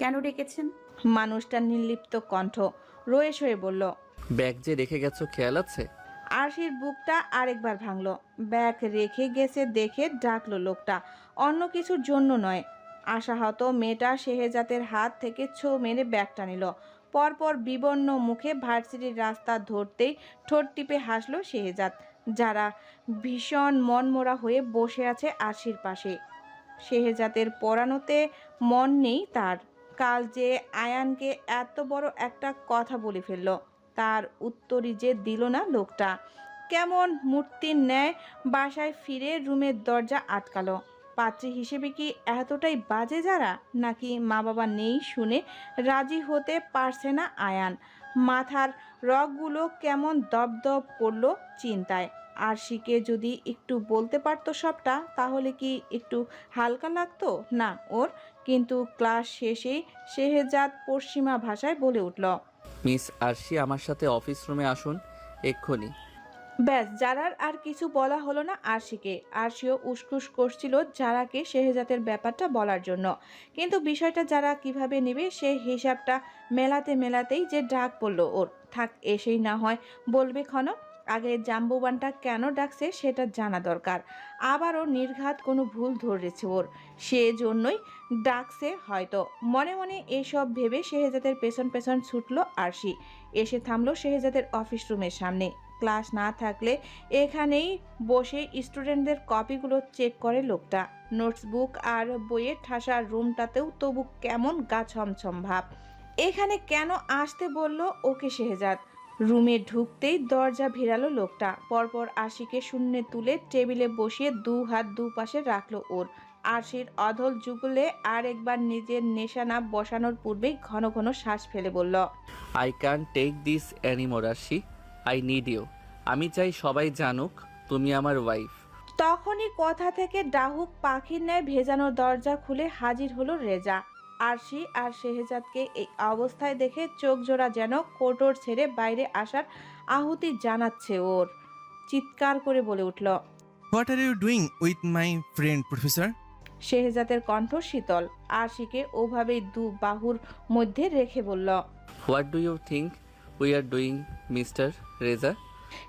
কেন ডেকেছেন? মানুষটার নির্লিপ্ত কণ্ঠ রয়েস হয়ে বলল ব্যাগ যে রেখে গেছো খেয়াল আছে? আরশির বুকটা আরেকবার ভাঙলো। ব্যাগ রেখে গেছে দেখে ডাকলো লোকটা অন্য কিছুর জন্য নয়। আশাহত মেয়েটা শেহেজাতের হাত থেকে ছো মেরে ব্যাগটা নিল। পরপর বিবর্ণ মুখে ভার্সিটির রাস্তা ধরতেই ঠোঁট টিপে হাসলো শেহেজাত যারা ভীষণ মনমরা হয়ে বসে আছে আরশির পাশে। শেহেজাতের পড়ানোতে মন নেই তার। কাল যে আয়ানকে এত বড় একটা কথা বলে ফেলল, তার উত্তরই যে দিল না লোকটা। কেমন মূর্তির ন্যায় বাসায় ফিরে রুমের দরজা আটকালো। পাত্রী হিসেবে কি এতটাই বাজে যারা, নাকি মা বাবা নেই শুনে রাজি হতে পারছে না আয়ান? মাথার রগগুলো কেমন দপদপ করল চিন্তায়। আর শিকে যদি একটু বলতে পারতো সবটা তাহলে কি একটু হালকা লাগতো? না ওর। কিন্তু ক্লাস শেষেই শেহজাদ পশ্চিমা ভাষায় বলে উঠল মিস আরশি আমার সাথে অফিস রুমে আসুন এক্ষুনি। ব্যাস যারার আর কিছু বলা হলো না আরশিকে। আরশিও উসকুস করছিল যারাকে শেহজাতের ব্যাপারটা বলার জন্য। কিন্তু বিষয়টা যারা কীভাবে নেবে সে হিসাবটা মেলাতে মেলাতেই যে ডাক পড়ল ওর। থাক এসেই না হয় বলবে ক্ষণ। আগে জাম্বুবানটা কেন ডাকছে সেটা জানা দরকার। আবারও নির্ঘাত কোনো ভুল ধরেছে ওর। সেজন্যই ডাকছে হয়তো। মনে মনে এসব ভেবে শেহজাদের পেছন পেছন ছুটলো আরশি। এসে থামলো শেহজাদের অফিস রুমের সামনে। ক্লাস না থাকলে এখানেই বসে স্টুডেন্টদের কপিগুলো চেক করে লোকটা। নোটসবুক আর বইয়ের ঠাসা রুমটাতেও তবু কেমন গা ছমছম ভাব। এখানে কেন আসতে বলল ওকে শেহজাদ? রুমে ঢুকতেই দরজা ভিড়ালো লোকটা। পরপর আশিকে শূন্যে তুলে টেবিলে বসিয়ে দু হাত দু পাশে রাখল ওর। আশির অধল যুগলে আর একবার নিজের নেশানা বসানোর পূর্বেই ঘন ঘন শ্বাস ফেলে বলল I can take this anymore Arshi. I need you আমি চাই সবাই জানুক তুমি আমার ওয়াইফ তখনই কথা থেকে ডাহুক পাখির ন্যায় ভেজানো দরজা খুলে হাজির হলো রেজা। আরশি আর শেহজাদকে এই অবস্থায় দেখে চোখ জোড়া যেন কোটর ছেড়ে বাইরে আসার আহুতি জানাচ্ছে ওর। চিৎকার করে বলে উঠল what are you doing with my friend professor শেহজাদের কণ্ঠ শীতল। আরশিকে ওভাবেই দু বাহুর মধ্যে রেখে বলল what do you think we are doing Mr Reza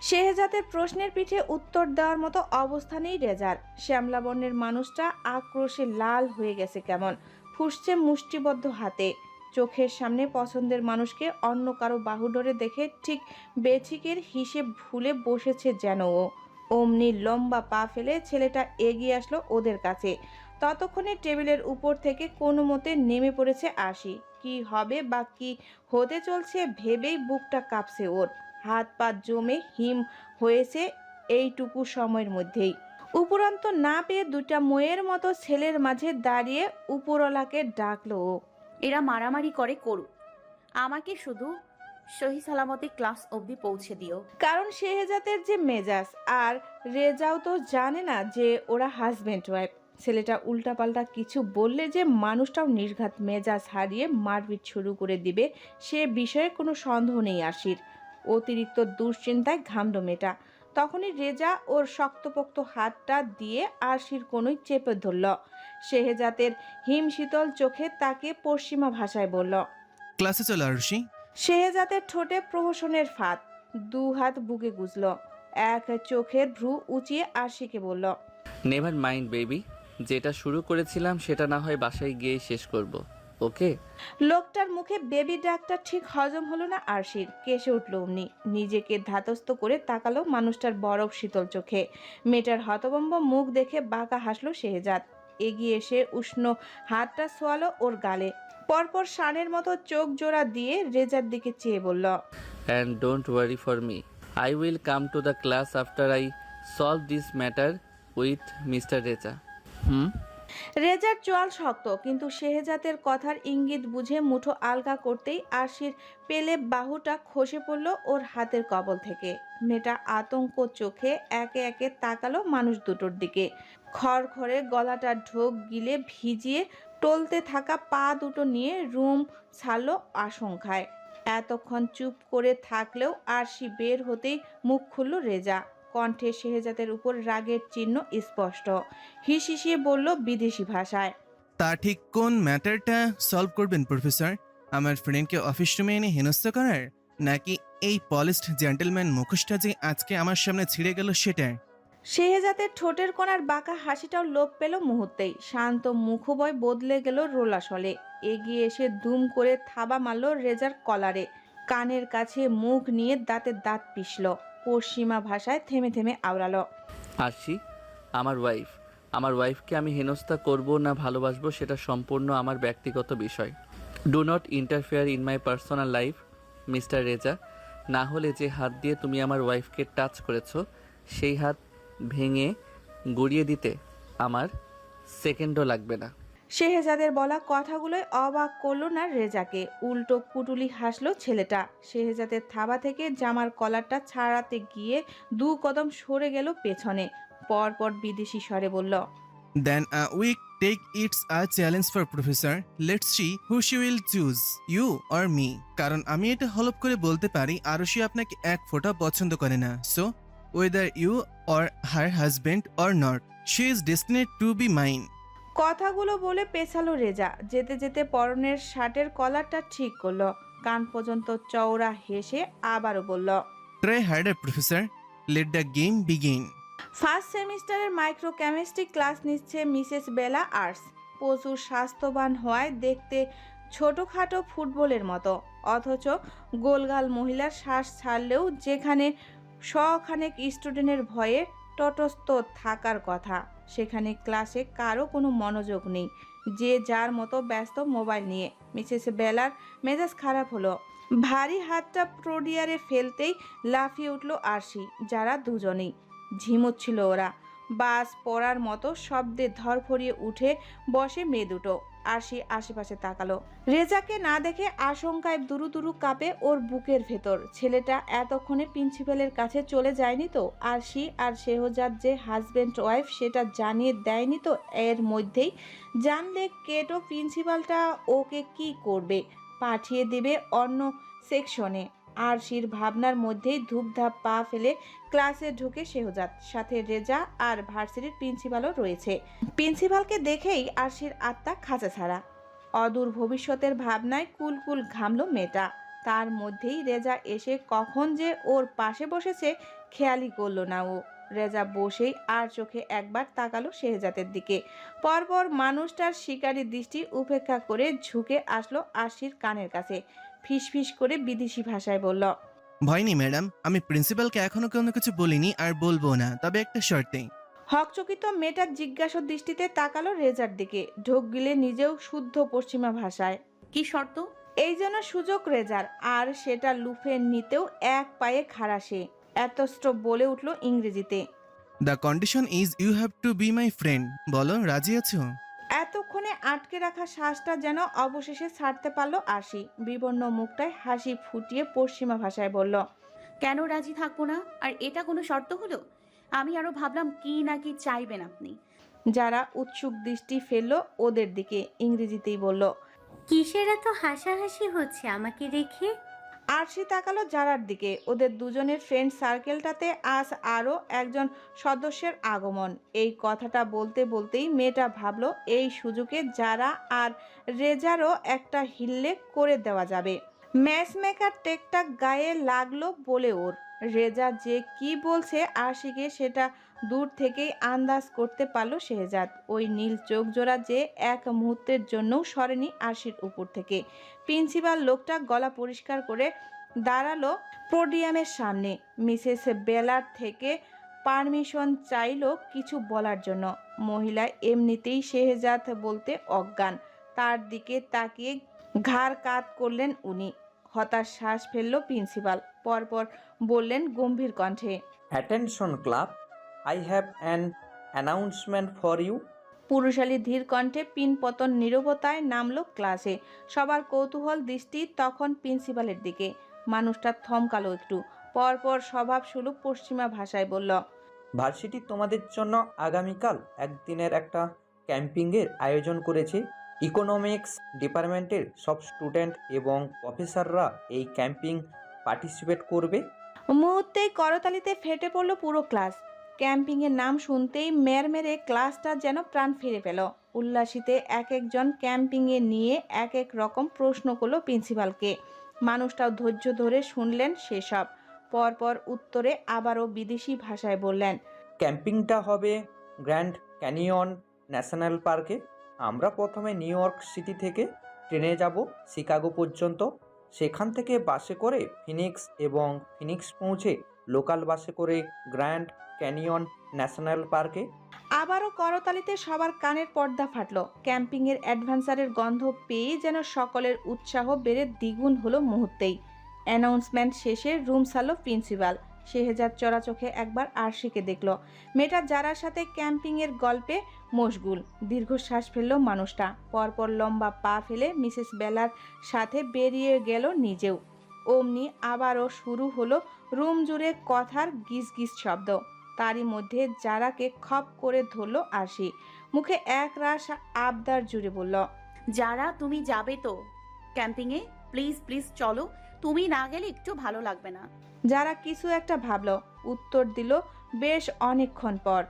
শেহজাদের প্রশ্নের পিঠে উত্তর দেওয়ার মতো অবস্থানেই রেজার। শ্যামলা বর্ণের মানুষটা আক্রোশে লাল হয়ে গেছে কেমন। ফুসছে মুষ্টিবদ্ধ হাতে। চোখের সামনে পছন্দের মানুষকে অন্য কারও বাহুডোরে দেখে ঠিক বেছিকের হিসেব ভুলে বসেছে যেন ও। অমনি লম্বা পা ফেলে ছেলেটা এগিয়ে আসলো ওদের কাছে। ততক্ষণে টেবিলের উপর থেকে কোনো মতে নেমে পড়েছে আশি। কি হবে বা কি হতে চলছে ভেবেই বুকটা কাঁপছে ওর। হাত পা জমে হিম হয়েছে এইটুকু সময়ের মধ্যেই। উপরন্ত না পেয়ে দুটা ময়ের মতো ছেলের মাঝে দাঁড়িয়ে উপরওয়ালাকে ডাকলো এরা মারামারি করে করুক। আমাকে শুধু সহি সালামতে ক্লাস অবধি পৌঁছে দিও। কারণ শেহজাতের যে মেজাজ, আর রেজাও তো জানে না যে ওরা হাজব্যান্ড ওয়াইফ ছেলেটা উল্টাপাল্টা কিছু বললে যে মানুষটাও নির্ঘাত মেজাজ হারিয়ে মারপিট শুরু করে দিবে, সে বিষয়ে কোনো সন্দেহ নেই আশির অতিরিক্ত দুশ্চিন্তায় ঘামল মেয়েটা। তখনই রেজা ওর শক্তপোক্ত হাতটা দিয়ে আরশির কোনোই চেপে ধরল। হিম শীতল চোখে তাকে পশ্চিমা ভাষায় বলল ক্লাসে চলো আরুষি শেহজাদের ঠোঁটে প্রহসনের ফাঁদ দু হাত বুকে গুজল। এক চোখের ভ্রু উঁচিয়ে আরশিকে বলল নেভার মাইন্ড বেবি যেটা শুরু করেছিলাম সেটা না হয় বাসায় গিয়ে শেষ করব। ওকে লোকটার মুখে বেবি ডাকটা ঠিক হজম হলো না আরশির। কেসে উঠল অমনি। নিজেকে ধাতস্থ করে তাকালো মানুষটার বরফ শীতল চোখে। মেয়েটার হতবম্ব মুখ দেখে বাঁকা হাসলো শেহজাদ। এগিয়ে এসে উষ্ণ হাতটা সোয়ালো ওর গালে। পরপর শানের মতো চোখ জোড়া দিয়ে রেজার দিকে চেয়ে বলল and don't worry for me I will come to the class after I solve this matter with Mr Reza hmm? রেজার চোয়াল শক্ত, কিন্তু শেহজাতের কথার ইঙ্গিত বুঝে মুঠো আলগা করতেই আরশির পেলে বাহুটা খসে পড়ল ওর হাতের কবল থেকে। মেয়েটা আতঙ্ক চোখে একে একে তাকালো মানুষ দুটোর দিকে। খড়খড়ে গলাটা ঢোক গিলে ভিজিয়ে টলতে থাকা পা দুটো নিয়ে রুম ছাড়লো আশঙ্কায়। এতক্ষণ চুপ করে থাকলেও আরশি বের হতেই মুখ খুলল রেজা। কণ্ঠে শেহজাদের উপর রাগের চিহ্ন স্পষ্ট। হিসিসিয়ে বলল বিদেশি ভাষায়। তা ঠিক কোন ম্যাটারটা সলভ করবেন প্রফেসর? আমার ফ্রেন্ডকে অফিস রুমে এনে হেনস্থা করার নাকি এই পলিশড জেন্টেলম্যান মুখোশটা যে আজকে আমার সামনে ছিঁড়ে গেল সেটা শেহজাদের ঠোঁটের কোণার বাঁকা হাসিটাও লোপ পেল মুহূর্তেই। শান্ত মুখবয় বদলে গেল রোলাসলে। এগিয়ে এসে দুম করে থাবা মারল রেজার কলারে। কানের কাছে মুখ নিয়ে দাঁতে দাঁত পিষল। পশ্চিমা ভাষায় থেমে থেমে আওড়ালো। আরশি, আমার ওয়াইফ আমার ওয়াইফকে আমি হেনস্থা করব না ভালোবাসবো সেটা সম্পূর্ণ আমার ব্যক্তিগত বিষয়। Do not interfere in my personal life Mr Reza. না হলে যে হাত দিয়ে তুমি আমার ওয়াইফকে টাচ করেছ, সেই হাত ভেঙে গড়িয়ে দিতে আমার সেকেন্ডও লাগবে না। শেহজাদের বলা কথাগুলোই অবাক করল না রেজাকে। উল্টো কুটুলি হাসলো ছেলেটা। শেহজাদের থাবা থেকে জামার কলারটা ছাড়াতে গিয়ে দু কদম সরে গেল পেছনে। পরপর বিদেশি স্বরে বলল then we take it's a challenge for professor let's see who she will choose you or me কারণ আমি এটা হলপ করে বলতে পারি আরশি আপনাকে এক ফোঁটা পছন্দ করে না। So whether you or her husband or not she is destined to be mine কথাগুলো বলে পেছালো রেজা। যেতে যেতে পরনের শার্টের কলারটা ঠিক করল। কান পর্যন্ত চওড়া হেসে আবারও বলল try harder professor let the game begin first সেমিস্টারের মাইক্রো কেমিস্ট্রি ক্লাস নিচ্ছে মিসেস বেলা আর্টস প্রচুর স্বাস্থ্যবান হওয়ায় দেখতে ছোটোখাটো ফুটবলের মতো। অথচ গোলগাল মহিলার শ্বাস ছাড়লেও যেখানে শখানেক স্টুডেন্টের ভয়ে তটস্থ থাকার কথা। সেখানে ক্লাসে কারও কোনো মনোযোগ নেই। যে যার মতো ব্যস্ত মোবাইল নিয়ে। মিসেস বেলার মেজাজ খারাপ হলো। ভারী হাতটা প্রোডিয়ারে ফেলতেই লাফিয়ে উঠল আরশি, যারা দুজনেই। ঝিমুচ্ছিল ওরা। বাস পড়ার মতো শব্দে ধরফরিয়ে উঠে বসে মেয়ে দুটো আরশি আশেপাশে তাকালো। রেজাকে না দেখে আশঙ্কায় দুরু দুরু কাঁপে ওর বুকের ভেতর। ছেলেটা এতক্ষণে প্রিন্সিপালের কাছে চলে যায়নি তো? আর আরশি আর শেহজাদ যে হাজব্যান্ড ওয়াইফ সেটা জানিয়ে দেয়নি তো? এর মধ্যেই জানলে কেটো প্রিন্সিপালটা ওকে কি করবে? পাঠিয়ে দেবে অন্য সেকশনে। আরশির ভাবনার মধ্যেই ধূপধাপ পা ফেলে ক্লাসে ঢুকে শেহজাদ, সাথে রেজা আর ভার্সিটির প্রিন্সিপালও রয়েছে। প্রিন্সিপালকে দেখেই আরশির আত্মা খাঁচা ছাড়া। অদূর ভবিষ্যতের ভাবনায় কুলকুল ঘামলো মেয়েটা। তার মধ্যেই রেজা এসে কখন যে ওর পাশে বসেছে খেয়ালই করল না ও। রেজা বসেই আর চোখে একবার তাকালো শেহজাদের দিকে। পরপর মানুষটার শিকারী দৃষ্টি উপেক্ষা করে ঝুঁকে আসলো আরশির কানের কাছে। ফিসফিস করে বিদেশি ভাষায় বলল ভয় নেই ম্যাডাম। আমি প্রিন্সিপালকে এখনও কোনো কিছু বলিনি আর বলব না। তবে একটা শর্তে হকচকিত মেয়েটার জিজ্ঞাসা দৃষ্টিতে তাকালো রেজার দিকে। ঢোক গিলে নিজেও শুদ্ধ পশ্চিমা ভাষায়। কি শর্ত? এই জন্য সুযোগ রেজার আর সেটা লুফে নিতেও এক পায়ে খাড়া সে। এতস্ত্র বলে উঠল ইংরেজিতে। The condition is you have to be my friend. বলো রাজি আছো? এতক্ষণে আটকে রাখা শ্বাসটা যেন অবশেষে ছাড়তে পারল আশি বিবর্ণ মুখটায় হাসি ফুটিয়ে পশ্চিমা ভাষায় বলল কেন রাজি থাকব না? আর এটা কোনো শর্ত হলো? আমি আরও ভাবলাম কি না কি চাইবেন আপনি। যারা উৎসুক দৃষ্টি ফেলল ওদের দিকে ইংরেজিতেই বলল কিসের এত হাসাহাসি হচ্ছে আমাকে রেখে আরশি তাকালো যারার দিকে। ওদের দুজনের ফ্রেন্ড সার্কেলটাতে আজ আরও একজন সদস্যের আগমন। এই কথাটা বলতে বলতেই মেয়েটা ভাবলো, এই সুযোগে যারা আর রেজারও একটা হিল্লে করে দেওয়া যাবে। ম্যাচ মেকার টেকটা গায়ে লাগল বলে ওর। রেজা যে কি বলছে আশিকে সেটা দূর থেকেই আন্দাজ করতে পারল শেহজাদ। ওই নীল চোখ জোড়া যে এক মুহূর্তের জন্যও সরেনি আশির উপর থেকে। প্রিন্সিপাল লোকটা গলা পরিষ্কার করে দাঁড়াল পোডিয়ামের সামনে। মিসেস বেলার থেকে পারমিশন চাইলো কিছু বলার জন্য। মহিলা এমনিতেই শেহজাদ বলতে অজ্ঞান। তার দিকে তাকিয়ে ঘাড় কাত করলেন উনি। হতাশ শ্বাস ফেলল প্রিন্সিপাল। পরপর বললেন গম্ভীর কণ্ঠে attention club, I have an announcement for you পুরুষালী ধীর কণ্ঠে পিনপতন নীরবতায় নামলো ক্লাসে। সবার কৌতূহল দৃষ্টি তখন প্রিন্সিপালের দিকে। মানুষটা থমকালো একটু। পরপর স্বভাব সুলভ পশ্চিমা ভাষায় বলল ভার্সিটি তোমাদের জন্য আগামীকাল একদিনের একটা ক্যাম্পিংয়ের আয়োজন করেছে। ইকোনমিক্স ডিপার্টমেন্টের সব স্টুডেন্ট এবং প্রফেসররা এই ক্যাম্পিং পার্টিসিপেট করবে। মুহূর্তেই করতালিতে ফেটে পড়ল পুরো ক্লাস। ক্যাম্পিংয়ের নাম শুনতেই মের মেরে ক্লাসটা যেন প্রাণ ফিরে পেল। উল্লাসিতে এক একজন ক্যাম্পিংয়ে নিয়ে এক এক রকম প্রশ্ন করল প্রিন্সিপালকে। মানুষটাও ধৈর্য ধরে শুনলেন সেসব। পরপর উত্তরে আবারও বিদেশি ভাষায় বললেন, ক্যাম্পিংটা হবে গ্র্যান্ড ক্যানিয়ন ন্যাশনাল পার্কে। আমরা প্রথমে নিউ ইয়র্ক সিটি থেকে ট্রেনে যাব, শিকাগো পর্যন্ত। সেখান থেকে বাসে করে ফিনিক্স এবং ফিনিক্স পৌঁছে লোকাল বাসে করে গ্র্যান্ড ক্যানিয়ন ন্যাশনাল পার্কে? আবারও করতালিতে সবার কানের পর্দা ফাটলো। ক্যাম্পিংয়ের অ্যাডভেঞ্চারের গন্ধ পেয়ে যেন সকলের উৎসাহ বেড়ে দ্বিগুণ হলো মুহূর্তেই। অ্যানাউন্সমেন্ট শেষে রুম সারলো প্রিন্সিপাল। শেহজাদ চোখে একবার আরশিকে দেখল। মেয়েটা যারার সাথে ক্যাম্পিংয়ের গল্পে মশগুল। দীর্ঘশ্বাস ফেলল মানুষটা। পরপর লম্বা পা ফেলে মিসেস বেলার সাথে বেরিয়ে গেল নিজেও। অমনি আবারও শুরু হলো রুম জুড়ে কথার গিজ গিজ শব্দ। তারই মধ্যে যারাকে খপ করে ধরল আরশি। মুখে এক রাস আবদার জুড়ে বলল যারা তুমি যাবে তো ক্যাম্পিংয়ে? প্লিজ প্লিজ চলো। তুমি না গেলে একটু ভালো লাগবে না। যারা কিছু একটা ভাবলো উত্তর দিল বেশ অনেকক্ষণ পর।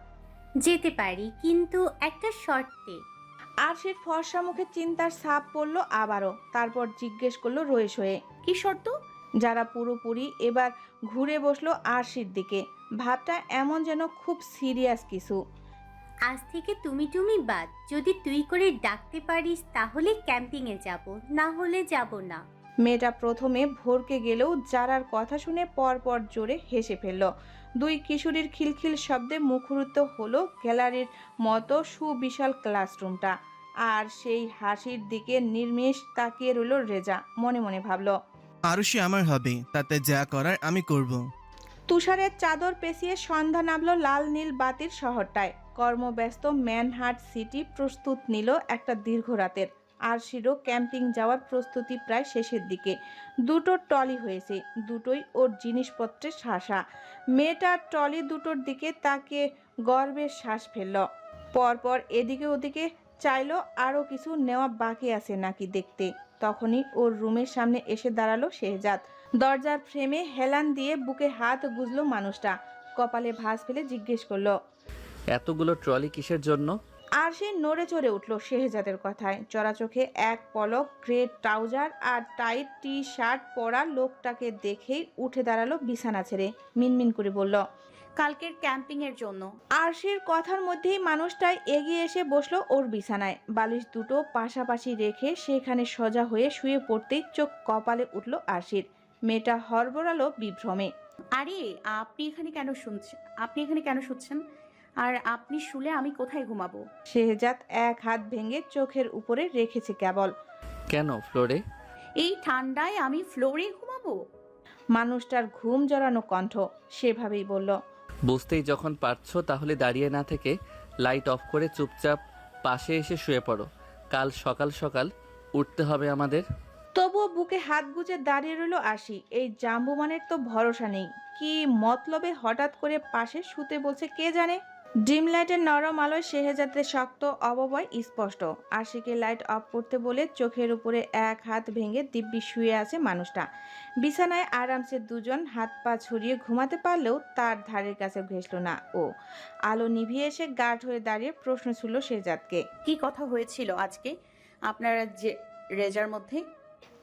যেতে পারি কিন্তু একটা শর্তে। আরশির ফর্সা মুখে চিন্তার ছাপ পড়ল আবারও তারপর জিজ্ঞেস করল রয়েস হয়ে কি শর্ত? যারা পুরোপুরি এবার ঘুরে বসল আরশির দিকে। ভাবটা এমন যেন খুব সিরিয়াস কিছু। আজ থেকে তুমি তুমি বাদ যদি তুই করে ডাকতে পারিস তাহলে ক্যাম্পিংয়ে যাব না হলে যাব না। মেয়েটা প্রথমে ভরকে গেলেও যারার কথা শুনে পরপর জোরে হেসে ফেলল। দুই কিশোরীর খিলখিল শব্দে মুখরিত হলো গ্যালারির মতো সুবিশাল ক্লাসরুমটা। আর সেই হাসির দিকে নির্মেষ তাকিয়ে রইল রেজা মনে মনে ভাবল আরুষি আমার হবে, তাতে যা করার আমি করব। তুষারের চাদর পেঁচিয়ে সন্ধ্যা নামলো লাল নীল বাতির শহরটায়। কর্মব্যস্ত ম্যানহাট সিটি প্রস্তুত নিল একটা দীর্ঘ রাতের। আর শিরো ক্যাম্পিং যাওয়ার প্রস্তুতি প্রায় শেষের দিকে। দুটো টলি হয়েছে, দুটোই ওর জিনিসপত্রের শাসা। মেয়েটা টলি দুটোর দিকে তাকে গর্বের শ্বাস ফেলল। পরপর এদিকে ওদিকে চাইলো আরও কিছু নেওয়া বাকি আছে নাকি দেখতে। তখনই ওর রুমের সামনে এসে দাঁড়াল শেহজাদ। দরজার ফ্রেমে হেলান দিয়ে বুকে হাত গুজলো মানুষটা। কপালে ভাঁজ ফেলে জিজ্ঞেস করল এতগুলো ট্রলি কিসের জন্য? আর সে নড়ে চড়ে উঠল শেহজাদের কথায়। চড়া চোখে এক পলক গ্রে ট্রাউজার আর টাইট টি শার্ট পরা লোকটাকে দেখেই উঠে দাঁড়াল বিছানা ছেড়ে। মিনমিন করে বলল কালকের ক্যাম্পিংয়ের জন্য। আরশির কথার মধ্যেই মানুষটাই এগিয়ে এসে বসল ওর বিছানায়। বালিশ দুটো পাশাপাশি রেখে সেখানে সোজা হয়ে শুয়ে পড়তেই চোখ কপালে উঠল আরশির। মেয়েটা হরবড়ালো বিভ্রমে। আরে আপনি এখানে কেন শুনছেন? আপনি এখানে কেন শুনছেন আর আপনি শুলে আমি কোথায় ঘুমাবো? শেহজাদ এক হাত ভেঙে চোখের উপরে রেখেছে কেবল। কেন ফ্লোরে? এই ঠান্ডায় আমি ফ্লোরে ঘুমাবো? মানুষটার ঘুম জড়ানো কণ্ঠ সেভাবেই বলল। বুঝতেই যখন পারছ, তাহলে দাঁড়িয়ে না থেকে লাইট অফ করে চুপচাপ পাশে এসে শুয়ে পড়ো। কাল সকাল সকাল উঠতে হবে আমাদের। তবুও বুকে হাত গুজে দাঁড়িয়ে রইল আসি এই জাম্বুমানের তো ভরসা নেই। কি মতলবে হঠাৎ করে পাশে শুতে বলছে কে জানে? ডিম লাইটের নরম আলোয় শেহজাদের শক্ত, অববয়, স্পষ্ট। আশিকে লাইট অফ করতে বলে চোখের উপরে এক হাত ভেঙে দিব্যি শুয়ে আছে মানুষটা। বিছানায় আরামসে দুজন হাত পা ছড়িয়ে ঘুমাতে পারলেও তার ধারের কাছে ঘেসল না ও। আলো নিভিয়ে এসে গাঢ় হয়ে দাঁড়িয়ে প্রশ্ন ছিল শেহজাদকে কি কথা হয়েছিল আজকে? আপনারা যে রেজার মধ্যে?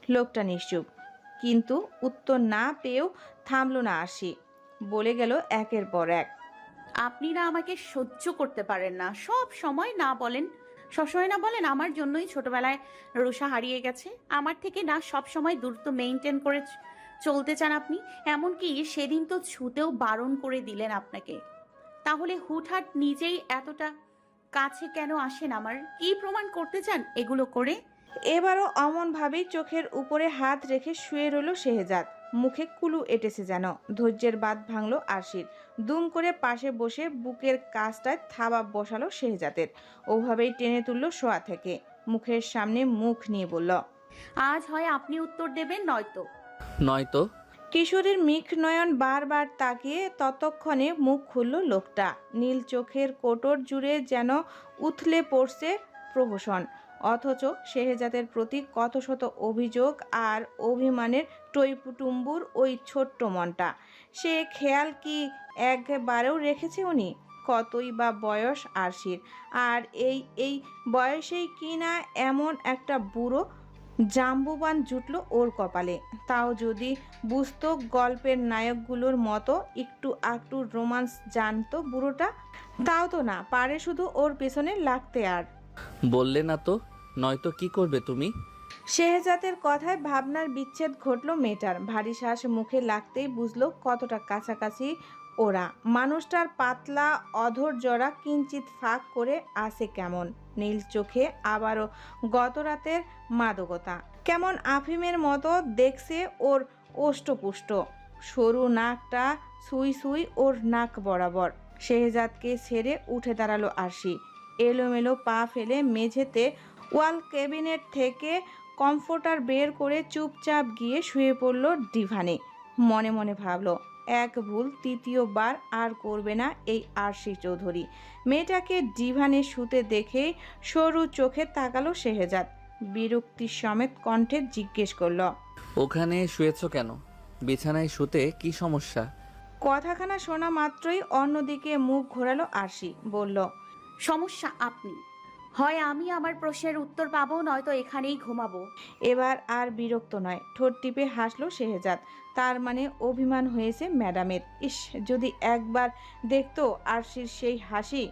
লোকটা নিশ্চুপ। কিন্তু উত্তর না পেয়েও থামলো না আসি বলে গেল একের পর এক। আপনি না আমাকে সহ্য করতে পারেন না। সব সময় না বলেন সবসময় না বলেন আমার জন্যই ছোটবেলায় রুষা হারিয়ে গেছে। আমার থেকে না সব সময় দূরত্ব মেনটেন করে চলতে চান আপনি। এমনকি সেদিন তো ছুতেও বারণ করে দিলেন আপনাকে। তাহলে হুটহাট নিজেই এতটা কাছে কেন আসেন আমার? কি প্রমাণ করতে চান এগুলো করে? এবারও অমনভাবেই চোখের উপরে হাত রেখে শুয়ে রইল শেহজাদ। মুখে কুলু এটেছে যেন। ধৈর্যের বাদ ভাঙল আশির দুম করে পাশে বসে বুকের কাজটায় থাবা বসালো শেহজাদের। ওভাবেই টেনে তুলল শোয়া থেকে। মুখের সামনে মুখ নিয়ে বলল আজ হয় আপনি উত্তর দেবেন নয়তো। নয়তো? কিশোরীর মিখ নয়ন বারবার তাকিয়ে ততক্ষণে মুখ খুলল লোকটা। নীল চোখের কোটর জুড়ে যেন উথলে পড়ছে প্রহসন। অথচ শেহজাদের প্রতি কত শত অভিযোগ আর অভিমানের টইপুটুম্বুর ওই ছোট্ট মনটা। সে খেয়াল কি একবারেও রেখেছে উনি? কতই বা বয়স আরশির। আর এই এই বয়সেই কি না এমন একটা বুড়ো জাম্বুবান জুটল ওর কপালে। তাও যদি বুঝতো গল্পের নায়কগুলোর মতো একটু আকটু রোমান্স জানতো বুড়োটা, তাও তো না, পারে শুধু ওর পেছনে লাগতে আর। বললে না তো, নয়তো কি করবে তুমি? শেহজাদের কথায় ভাবনার বিচ্ছেদ ঘটল মেয়েটার। ভারী শ্বাস মুখে লাগতেই বুঝলো কতটা কাছাকাছি ওরা। মানুষটার পাতলা অধর জরা কিঞ্চিত ফাঁক করে আসে কেমন। নীল চোখে আবারও গত রাতের মাদকতা। কেমন আফিমের মতো দেখছে ওর ওষ্ঠপুষ্ট। সরু নাকটা সুই সুই ওর নাক বরাবর। শেহজাদকে ছেড়ে উঠে দাঁড়াল আরশি। এলোমেলো পা ফেলে মেঝেতে ওয়াল ক্যাবিনেট থেকে কমফোর্টার বের করে চুপচাপ গিয়ে শুয়ে পড়ল ডিভানে। মনে মনে ভাবলো এক ভুল তৃতীয়বার আর করবে না এই আরশি চৌধুরী। মেয়েটাকে ডিভানে শুতে দেখে সরু চোখে তাকালো শেহজাদ। বিরক্তি সমেত কণ্ঠে জিজ্ঞেস করল ওখানে শুয়েছো কেন? বিছানায় শুতে কি সমস্যা? কথাখানা শোনা মাত্রই অন্যদিকে মুখ ঘোরালো আরশি। বলল সমস্যা আপনি। হয় আমি আমার প্রশ্নের উত্তর পাবো নয়তো এখানেই ঘুমাবো। এবার আর বিরক্ত নয় ঠোঁট টিপে হাসলো শেহজাদ। তার মানে অভিমান হয়েছে ম্যাডামের। ইস যদি একবার দেখতো আরশির সেই হাসি।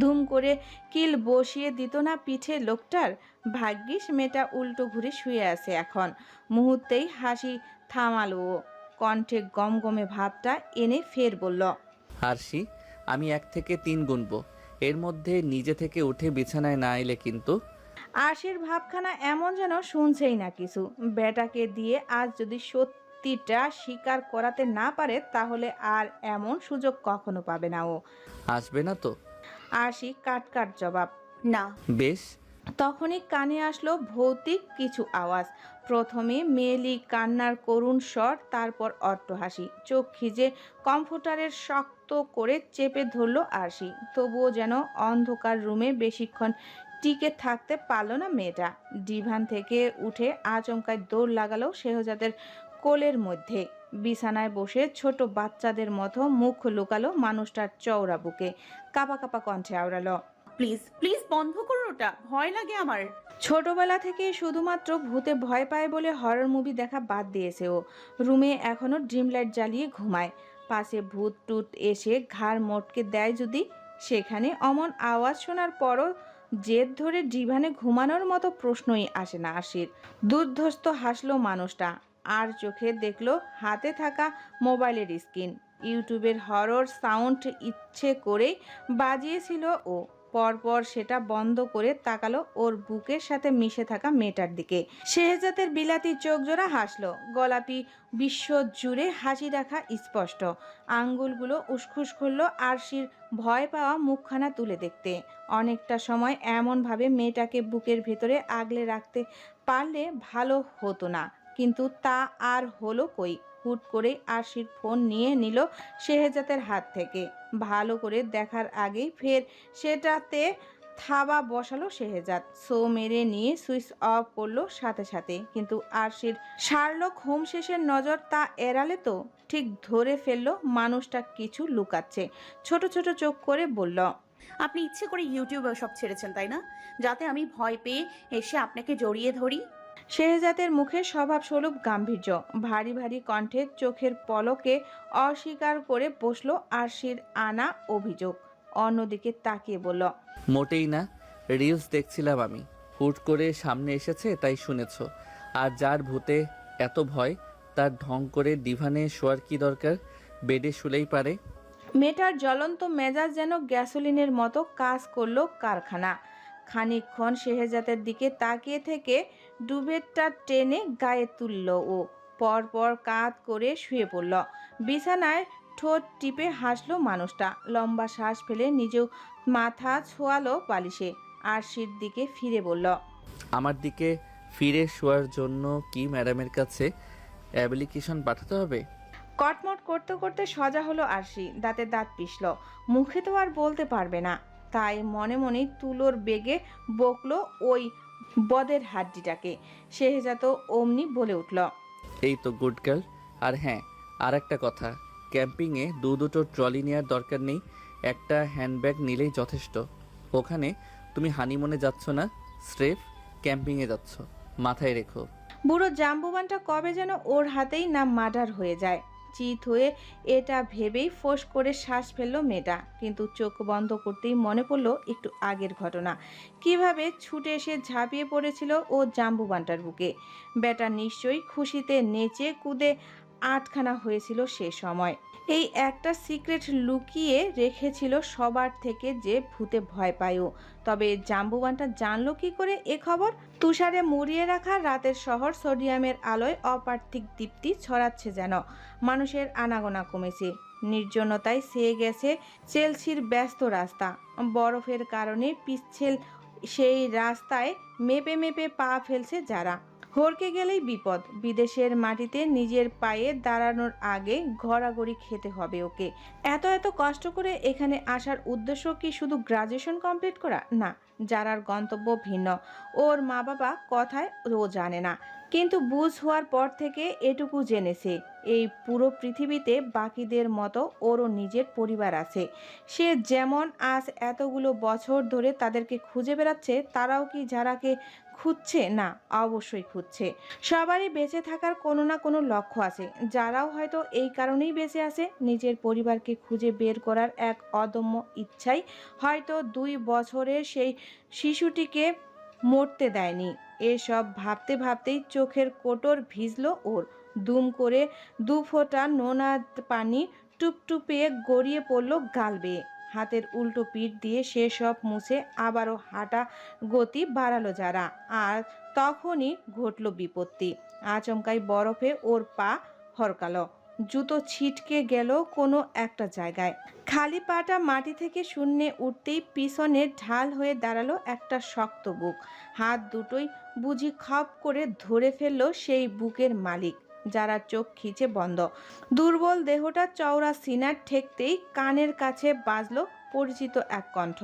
ধুম করে কিল বসিয়ে দিত না পিঠে লোকটার? ভাগ্যিস মেয়েটা উল্টো ঘুরে শুয়ে আছে এখন। মুহূর্তেই হাসি থামালো ও। কণ্ঠে গমগমে ভাবটা এনে ফের বলল আরশি আমি এক থেকে তিন গুনবো। এর মধ্যে নিজে থেকে উঠে বিছানায় না এলে কিন্তু আশির ভাবখানা এমন যেন শুনছেই না কিছু। বেটাকে দিয়ে আজ যদি সত্যিটা স্বীকার করাতে না পারে তাহলে আর এমন সুযোগ কখনো পাবে না ও। আসবে না তো? আশি কাট কাট জবাব না। বেশ। তখনই কানে আসলো ভৌতিক কিছু আওয়াজ। প্রথমে মেয়েলি কান্নার করুণ স্বর তারপর অট্টহাসি। চোখ খিজে কম্পিউটারের শক্ত করে চেপে ধরলো আরশি। তবুও যেন অন্ধকার রুমে বেশিক্ষণ টিকে থাকতে পারল না মেয়েটা। ডিভান থেকে উঠে আচমকায় দৌড় লাগালো শেহজাদের কোলের মধ্যে। বিছানায় বসে ছোট বাচ্চাদের মতো মুখ লুকালো মানুষটার চওড়া বুকে। কাপা কাপা কণ্ঠে আওড়ালো প্লিজ প্লিজ বন্ধ করুন ওটা ভয় লাগে আমার। ছোটবেলা থেকে শুধুমাত্র ভূতে ভয় পায় বলে হরর মুভি দেখা বাদ দিয়েছে ও। রুমে এখনও ড্রিম লাইট জ্বালিয়ে ঘুমায়। পাশে ভূত টুত এসে ঘাড় মোটকে দেয় যদি সেখানে অমন আওয়াজ শোনার পরও জেদ ধরে ডিভানে ঘুমানোর মতো প্রশ্নই আসে না আশির। দুর্ধস্ত হাসলো মানুষটা, আর চোখে দেখল হাতে থাকা মোবাইলের স্ক্রিন। ইউটিউবের হরর সাউন্ড ইচ্ছে করেই বাজিয়েছিল ও পরপর সেটা বন্ধ করে তাকালো ওর বুকের সাথে মিশে থাকা মেয়েটার দিকে। শেহজাদের বিলাতি চোখ জোড়া হাসলো। গোলাপি বিশ্ব জুড়ে হাসি রাখা স্পষ্ট। আঙ্গুলগুলো উসখুস করল আরশির ভয় পাওয়া মুখখানা তুলে দেখতে। অনেকটা সময় এমনভাবে মেয়েটাকে বুকের ভেতরে আগলে রাখতে পারলে ভালো হতো না। কিন্তু তা আর হলো কই? হুট করে আরশির ফোন নিয়ে নিল শেহজাতের হাত থেকে। ভালো করে দেখার আগেই ফের সেটাতে থাবা বসালো শেহজাদ। সো মেরে নিয়ে সুইচ অফ করল সাথে সাথে। কিন্তু আরশির শার্লক হোম শেষের নজর তা এড়ালে তো? ঠিক ধরে ফেলল মানুষটা কিছু লুকাচ্ছে। ছোট ছোট চোখ করে বলল, আপনি ইচ্ছে করে ইউটিউবে সব ছেড়েছেন, তাই না? যাতে আমি ভয় পেয়ে এসে আপনাকে জড়িয়ে ধরি। শেহজাদের মুখে স্বভাব স্বরূপ গাম্ভীর্য। ভারী ভারী কণ্ঠে চোখের পলকে অস্বীকার করে বসল আরশির আনা অভিযোগ। অন্যদিকে তাকিয়ে বলল মোটেই না রিলস দেখছিলাম আমি। হুট করে সামনে এসেছে তাই শুনেছ। আর যার ভূতে এত ভয় তার ঢং করে ডিভানে শোয়ার কি দরকার? বেডে শুলেই পারে। মেটার জ্বলন্ত মেজাজ যেন গ্যাসোলিনের মতো কাজ করল কারখানা। খানিকক্ষণ শেহজাদের দিকে তাকিয়ে থেকে ডুবেরটা টেনে গায়ে তুলল ও পরপর কাত করে শুয়ে পড়ল। বিছানায় ঠোঁট টিপে হাসলো মানুষটা। লম্বা শ্বাস ফেলে নিজেও মাথা ছোয়ালো বালিশে। আরশির দিকে ফিরে বলল আমার দিকে ফিরে শোয়ার জন্য কি ম্যাডামের কাছে অ্যাপ্লিকেশন পাঠাতে হবে? কটমট করতে করতে সজা হলো আরশি। দাঁতে দাঁত পিষল। মুখে তো আর বলতে পারবে না। তাই মনে মনে তুলোর বেগে বকলো ওই বদের হাড্ডিটাকে। শেহজাত অমনি বলে উঠল এই তো গুড গার্ল। আর হ্যাঁ আর একটা কথা। ক্যাম্পিংয়ে দু দুটো ট্রলি নেওয়ার দরকার নেই একটা হ্যান্ডব্যাগ নিলেই যথেষ্ট। ওখানে তুমি হানিমুনে যাচ্ছ না স্রেফ ক্যাম্পিংয়ে যাচ্ছ। মাথায় রেখো। বুড়ো জাম্বুবানটা কবে যেন ওর হাতেই না মার্ডার হয়ে যায়। চিত হয়ে এটা ভেবেই ফোঁস করে শ্বাস ফেলল মেয়েটা। কিন্তু চোখ বন্ধ করতেই মনে পড়ল একটু আগের ঘটনা। কীভাবে ছুটে এসে ঝাঁপিয়ে পড়েছিল ও জাম্বুবানটার বুকে। বেটা নিশ্চয়ই খুশিতে নেচে কুদে আটখানা হয়েছিল সে সময়। এই একটা সিক্রেট লুকিয়ে রেখেছিল সবার থেকে যে ভূতে ভয় পায়ও। তবে জাম্বুবানটা জানলো কি করে এ খবর? তুষারে মুড়িয়ে রাখা রাতের শহর সোডিয়ামের আলোয় অপার্থিক দীপ্তি ছড়াচ্ছে যেন। মানুষের আনাগোনা কমেছে। নির্জনতায় সেয়ে গেছে চেলসির ব্যস্ত রাস্তা। বরফের কারণে পিচ্ছিল সেই রাস্তায় মেপে মেপে পা ফেলছে যারা। হরকে গেলেই বিপদ। বিদেশের মাটিতে নিজের পায়ে দাঁড়ানোর আগে ঘোরাঘড়ি খেতে হবে ওকে। এত এত কষ্ট করে এখানে আসার উদ্দেশ্য কি শুধু গ্রাজুয়েশন কমপ্লিট করা? না যারার গন্তব্য ভিন্ন। ওর মা বাবা কথায় ও জানে না। কিন্তু বুঝ হওয়ার পর থেকে এটুকু জেনেছে, এই পুরো পৃথিবীতে বাকিদের মতো ওরও নিজের পরিবার আছে। সে যেমন আজ এতগুলো বছর ধরে তাদেরকে খুঁজে বেড়াচ্ছে, তারাও কি যারাকে খুঁজছে? না, অবশ্যই খুঁজছে। সবারই বেঁচে থাকার কোনো না কোনো লক্ষ্য আছে। যারাও হয়তো এই কারণেই বেঁচে আছে, নিজের পরিবারকে খুঁজে বের করার এক অদম্য ইচ্ছাই হয়তো দুই বছরের সেই শিশুটিকে মরতে দেয়নি। এসব ভাবতে ভাবতেই চোখের কোটর ভিজল ওর। দুম করে দু ফোঁটা নোনা পানি টুপটুপে গড়িয়ে পড়ল গাল বেয়ে। হাতের উল্টো পিঠ দিয়ে সে সব মুছে আবারও হাঁটা গতি বাড়ালো যারা। আর তখনই ঘটল বিপত্তি। আচমকাই বরফে ওর পা হরকালো। জুতো ছিটকে গেল কোনো একটা জায়গায়। খালি পাটা মাটি থেকে শূন্যে উঠতেই পিছনে ঢাল হয়ে দাঁড়াল একটা শক্ত বুক। হাত দুটোই বুঝি খপ করে ধরে ফেলল সেই বুকের মালিক। যারা চোখ খিচে বন্ধ। দুর্বল দেহটা চওড়া সিনার ঠেকতেই কানের কাছে বাজল পরিচিত এক কণ্ঠ।